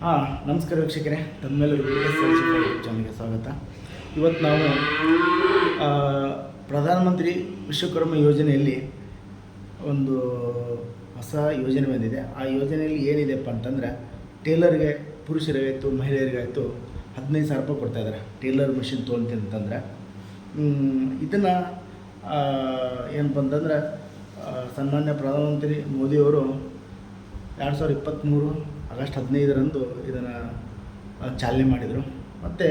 ಹಾಂ, ನಮಸ್ಕಾರ ವೀಕ್ಷಕರೇ. ತಮ್ಮೆಲ್ಲರಿಗೂ ಚಾನಲ್ಗೆ ಸ್ವಾಗತ. ಇವತ್ತು ನಾವು ಪ್ರಧಾನಮಂತ್ರಿ ವಿಶ್ವಕರ್ಮ ಯೋಜನೆಯಲ್ಲಿ ಒಂದು ಹೊಸ ಯೋಜನೆ ಬಂದಿದೆ. ಆ ಯೋಜನೆಯಲ್ಲಿ ಏನಿದೆಪ್ಪ ಅಂತಂದ್ರೆ, ಟೇಲರ್ಗೆ ಪುರುಷರಿಗಾಯಿತು, ಮಹಿಳೆಯರಿಗಾಯಿತು ಹದಿನೈದು ಸಾವಿರ ರೂಪಾಯಿ ಕೊಡ್ತಾ ಇದ್ದಾರೆ. ಟೇಲರ್ ಮಿಷಿನ್ ತೊಗೊಂತೀನಿ ಅಂತಂದ್ರೆ. ಇದನ್ನು ಏನಪ್ಪ ಅಂತಂದ್ರೆ ಸನ್ಮಾನ್ಯ ಪ್ರಧಾನಮಂತ್ರಿ ಮೋದಿಯವರು ಎರಡು ಸಾವಿರದ ಇಪ್ಪತ್ತ್ಮೂರು ಆಗಸ್ಟ್ ಹದಿನೈದರಂದು ಇದನ್ನು ಚಾಲನೆ ಮಾಡಿದರು. ಮತ್ತು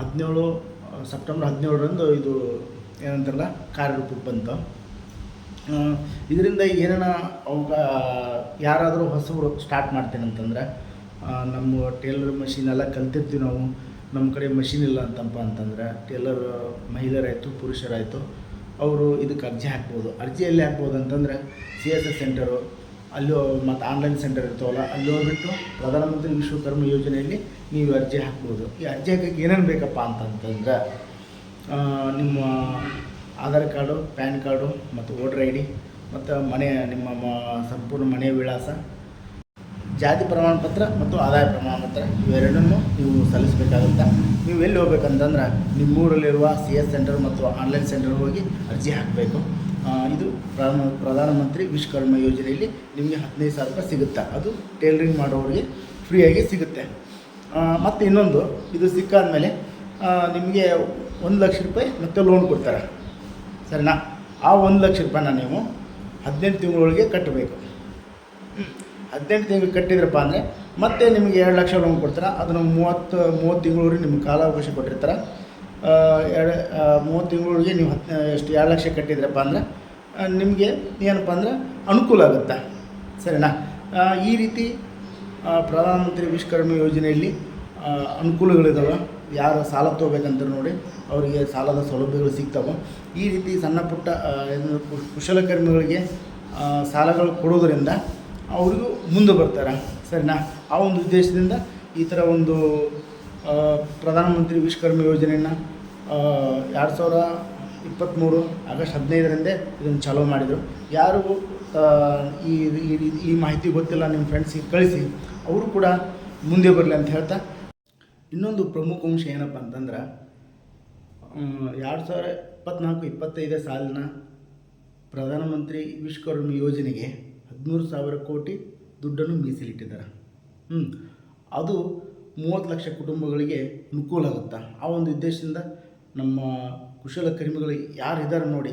ಹದಿನೇಳು ಸೆಪ್ಟೆಂಬರ್ ಹದಿನೇಳರಂದು ಇದು ಏನಂತಾರಲ್ಲ, ಕಾರ್ಯರೂಪಕ್ಕೆ ಬಂತು. ಇದರಿಂದ ಏನೇನ ಅವಾಗ, ಯಾರಾದರೂ ಹೊಸಬರು ಸ್ಟಾರ್ಟ್ ಮಾಡ್ತೇನೆ ಅಂತಂದ್ರೆ ನಮ್ಮ ಟೇಲರ್ ಮಷಿನ್ ಎಲ್ಲ ಕಲ್ತಿರ್ತೀವಿ ನಾವು. ನಮ್ಮ ಕಡೆ ಮಷಿನ್ ಇಲ್ಲ ಅಂತಪ್ಪ ಅಂತಂದ್ರೆ, ಟೇಲರ್ ಮಹಿಳೆಯರಾಯಿತು, ಪುರುಷರಾಯಿತು, ಅವರು ಇದಕ್ಕೆ ಅರ್ಜಿ ಹಾಕ್ಬೋದು. ಅರ್ಜಿ ಎಲ್ಲಿ ಹಾಕ್ಬೋದು ಅಂತಂದ್ರೆ, ಸಿ ಎಸ್ ಎಸ್ ಸೆಂಟರು ಅಲ್ಲಿ ಮತ್ತು ಆನ್ಲೈನ್ ಸೆಂಟರ್ ಇರ್ತಾವಲ್ಲ, ಅಲ್ಲಿ ಹೋಗ್ಬಿಟ್ಟು ಪ್ರಧಾನಮಂತ್ರಿ ವಿಶ್ವಕರ್ಮ ಯೋಜನೆಯಲ್ಲಿ ನೀವು ಅರ್ಜಿ ಹಾಕ್ಬೋದು. ಈ ಅರ್ಜಿ ಹಾಕಕ್ಕೆ ಏನೇನು ಬೇಕಪ್ಪ ಅಂತಂತಂದ್ರೆ ನಿಮ್ಮ ಆಧಾರ್ ಕಾರ್ಡು, ಪ್ಯಾನ್ ಕಾರ್ಡು, ಮತ್ತು ವೋಟರ್ ಐ ಡಿ, ಮತ್ತು ಮನೆ, ನಿಮ್ಮ ಮ- ಸಂಪೂರ್ಣ ಮನೆಯ ವಿಳಾಸ, ಜಾತಿ ಪ್ರಮಾಣಪತ್ರ ಮತ್ತು ಆದಾಯ ಪ್ರಮಾಣ ಪತ್ರ ಇವೆರಡನ್ನು ನೀವು ಸಲ್ಲಿಸಬೇಕಾಗುತ್ತೆ. ನೀವು ಎಲ್ಲಿ ಹೋಗ್ಬೇಕಂತಂದ್ರೆ, ನಿಮ್ಮೂರಲ್ಲಿರುವ ಸಿ ಎಸ್ ಸೆಂಟರ್ ಮತ್ತು ಆನ್ಲೈನ್ ಸೆಂಟರ್ ಹೋಗಿ ಅರ್ಜಿ ಹಾಕಬೇಕು. ಇದು ಪ್ರಧಾನ ಪ್ರಧಾನಮಂತ್ರಿ ವಿಶ್ವಕರ್ಮ ಯೋಜನೆಯಲ್ಲಿ ನಿಮಗೆ ಹದಿನೈದು ಸಾವಿರ ರೂಪಾಯಿ ಸಿಗುತ್ತೆ. ಅದು ಟೇಲರಿಂಗ್ ಮಾಡೋರಿಗೆ ಫ್ರೀಯಾಗಿ ಸಿಗುತ್ತೆ. ಮತ್ತು ಇನ್ನೊಂದು, ಇದು ಸಿಕ್ಕಾದ್ಮೇಲೆ ನಿಮಗೆ ಒಂದು ಲಕ್ಷ ರೂಪಾಯಿ ಮತ್ತೆ ಲೋನ್ ಕೊಡ್ತಾರೆ. ಸರಿನಾ? ಆ ಒಂದು ಲಕ್ಷ ರೂಪಾಯಿನ ನೀವು ಹದಿನೆಂಟು ತಿಂಗಳೊಳಗೆ ಕಟ್ಟಬೇಕು. ಹದಿನೆಂಟು ತಿಂಗಳು ಕಟ್ಟಿದ್ರಪ್ಪ ಅಂದರೆ ಮತ್ತೆ ನಿಮಗೆ ಎರಡು ಲಕ್ಷ ಲೋನ್ ಕೊಡ್ತಾರೆ. ಅದನ್ನು ಮೂವತ್ತು ಮೂವತ್ತು ತಿಂಗಳವರೆಗೆ ನಿಮ್ಗೆ ಕಾಲಾವಕಾಶ ಕೊಟ್ಟಿರ್ತಾರೆ. ಎರಡು ಮೂವತ್ತು ತಿಂಗಳಿಗೆ ನೀವು ಹತ್ತು, ಎಷ್ಟು, ಎರಡು ಲಕ್ಷ ಕಟ್ಟಿದ್ರಪ್ಪ ಅಂದರೆ ನಿಮಗೆ ಏನಪ್ಪ ಅಂದ್ರೆ ಅನುಕೂಲ ಆಗುತ್ತೆ. ಸರಿನಾ? ಈ ರೀತಿ ಪ್ರಧಾನಮಂತ್ರಿ ವಿಶ್ವಕರ್ಮ ಯೋಜನೆಯಲ್ಲಿ ಅನುಕೂಲಗಳಿದ್ದಾವೆ ಯಾರು ಸಾಲ ತೊಗೋಬೇಕಂತ ನೋಡಿ, ಅವರಿಗೆ ಸಾಲದ ಸೌಲಭ್ಯಗಳು ಸಿಗ್ತಾವೆ. ಈ ರೀತಿ ಸಣ್ಣ ಪುಟ್ಟ ಕುಶಲಕರ್ಮಿಗಳಿಗೆ ಸಾಲಗಳು ಕೊಡೋದರಿಂದ ಅವರಿಗೂ ಮುಂದೆ ಬರ್ತಾರೆ. ಸರಿನಾ? ಆ ಒಂದು ಉದ್ದೇಶದಿಂದ ಈ ಥರ ಒಂದು ಪ್ರಧಾನಮಂತ್ರಿ ವಿಶ್ವಕರ್ಮ ಯೋಜನೆಯನ್ನು ಎರಡು ಸಾವಿರ ಇಪ್ಪತ್ತ್ಮೂರು ಆಗಸ್ಟ್ ಹದಿನೈದರಂದೇ ಇದನ್ನು ಚಾಲೂ ಮಾಡಿದರು. ಯಾರು ಈ ಈ ಮಾಹಿತಿ ಗೊತ್ತಿಲ್ಲ ನಿಮ್ಮ ಫ್ರೆಂಡ್ಸಿಗೆ ಕಳಿಸಿ, ಅವರು ಕೂಡ ಮುಂದೆ ಬರಲಿ ಅಂತ ಹೇಳ್ತಾ, ಇನ್ನೊಂದು ಪ್ರಮುಖ ಅಂಶ ಏನಪ್ಪ ಅಂತಂದ್ರೆ ಎರಡು ಸಾವಿರ ಇಪ್ಪತ್ತ್ನಾಲ್ಕು ಇಪ್ಪತ್ತೈದೇ ಸಾಲಿನ ಪ್ರಧಾನಮಂತ್ರಿ ವಿಶ್ವಕರ್ಮ ಯೋಜನೆಗೆ ಹದಿಮೂರು ಸಾವಿರ ಕೋಟಿ ದುಡ್ಡನ್ನು ಮೀಸಲಿಟ್ಟಿದ್ದಾರೆ. ಹ್ಞೂ ಅದು ಮೂವತ್ತು ಲಕ್ಷ ಕುಟುಂಬಗಳಿಗೆ ಅನುಕೂಲ ಆಗುತ್ತೆ? ಆ ಒಂದು ಉದ್ದೇಶದಿಂದ ನಮ್ಮ ಕುಶಲಕರ್ಮಿಗಳು ಯಾರು ಇದ್ದಾರೆ ನೋಡಿ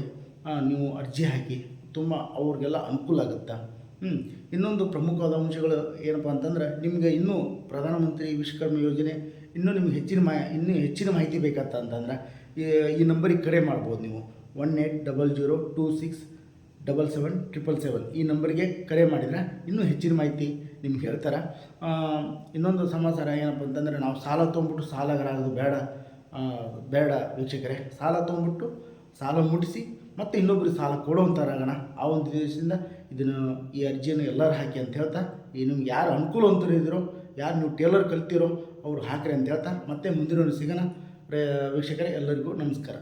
ನೀವು ಅರ್ಜಿ ಹಾಕಿ, ತುಂಬ ಅವ್ರಿಗೆಲ್ಲ ಅನುಕೂಲ ಆಗುತ್ತೆ? ಇನ್ನೊಂದು ಪ್ರಮುಖವಾದ ಅಂಶಗಳು ಏನಪ್ಪ ಅಂತಂದ್ರೆ, ನಿಮಗೆ ಇನ್ನೂ ಪ್ರಧಾನಮಂತ್ರಿ ವಿಶ್ವಕರ್ಮ ಯೋಜನೆ ಇನ್ನೂ ನಿಮ್ಗೆ ಹೆಚ್ಚಿನ ಮಾ, ಇನ್ನೂ ಹೆಚ್ಚಿನ ಮಾಹಿತಿ ಬೇಕಂತ ಅಂತಂದ್ರೆ, ಈ ನಂಬರಿಗೆ ಕರೆ ಮಾಡ್ಬೋದು ನೀವು. One eight double zero two six double seven triple seven ಈ ನಂಬರ್ಗೆ ಕರೆ ಮಾಡಿದರೆ ಇನ್ನೂ ಹೆಚ್ಚಿನ ಮಾಹಿತಿ ನಿಮ್ಗೆ ಹೇಳ್ತಾರೆ. ಇನ್ನೊಂದು ಸಮಾಚಾರ ಏನಪ್ಪ ಅಂತಂದರೆ ನಾವು ಸಾಲ ತೊಗೊಂಬಿಟ್ಟು ಸಾಲಗಾರಾಗೋದು ಬೇಡ. ಬೇಡ ವೀಕ್ಷಕರೇ. ಸಾಲ ತೊಗೊಂಬಿಟ್ಟು ಸಾಲ ಮುಟ್ಟಿಸಿ ಮತ್ತು ಇನ್ನೊಬ್ಬರಿಗೆ ಸಾಲ ಕೊಡುವಂಥವ್ರಾಗೋಣ ಆ ಒಂದು ಉದ್ದೇಶದಿಂದ ಇದನ್ನು ಈ ಅರ್ಜಿಯನ್ನು ಎಲ್ಲರೂ ಹಾಕಿ ಅಂತ ಹೇಳ್ತಾ, ಈ ನಿಮ್ಗೆ ಯಾರು ಅನುಕೂಲವಂತರು ಇದ್ದೀರೋ, ಯಾರು ನೀವು ಟೇಲರ್ ಕಲ್ತಿರೋ, ಅವ್ರು ಹಾಕ್ರಿ ಅಂತ ಹೇಳ್ತಾ, ಮತ್ತೆ ಮುಂದಿನ ಸಿಗೋಣ. ವೀಕ್ಷಕರೇ, ಎಲ್ಲರಿಗೂ ನಮಸ್ಕಾರ.